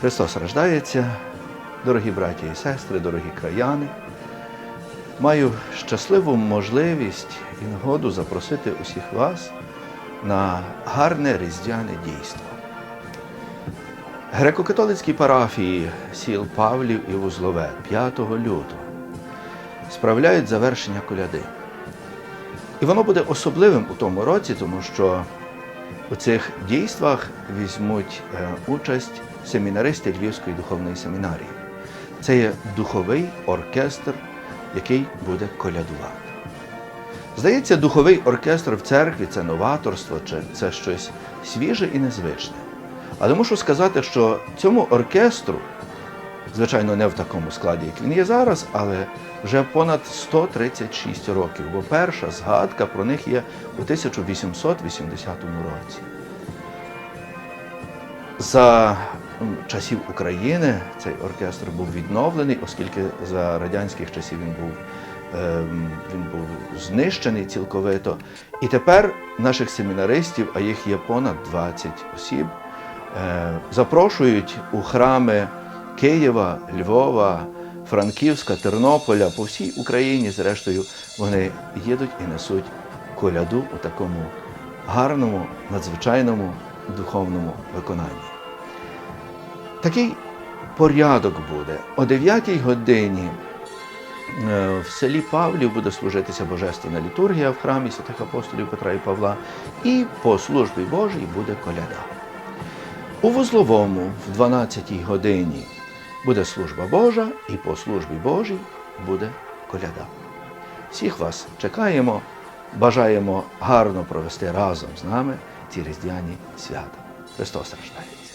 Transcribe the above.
Христос рождається, дорогі браті і сестри, дорогі краяни. Маю щасливу можливість і нагоду запросити усіх вас на гарне різдвяне дійство. Греко-католицькій парафії сіл Павлів і Вузлове 5 лютого справляють завершення коляди. І воно буде особливим у тому році, тому що у цих дійствах візьмуть е, участь семінаристи Львівської духовної семінарії. Це є духовий оркестр, який буде колядувати. Здається, духовий оркестр в церкві це новаторство, чи це щось свіже і незвичне. Але мушу сказати, що цьому оркестру, звичайно, не в такому складі, як він є зараз, але вже понад 136 років, бо перша згадка про них є у 1880 році. За часів України цей оркестр був відновлений, оскільки за радянських часів він був, ем, він був знищений цілковито. І тепер наших семінаристів, а їх є понад 20 осіб, е, запрошують у храми Києва, Львова, Франківська, Тернополя, по всій Україні, зрештою, вони їдуть і несуть коляду у такому гарному, надзвичайному духовному виконанні. Такий порядок буде. О 9 годині е, в селі Павлів буде служитися Божественна літургія в храмі святих апостолів Петра і Павла, і по службі Божій буде коляда. У Вузловому в 12 годині буде служба Божа, і по службі Божій буде коляда. Всіх вас чекаємо, бажаємо гарно провести разом з нами ці різдвяні свята. Христос рождає!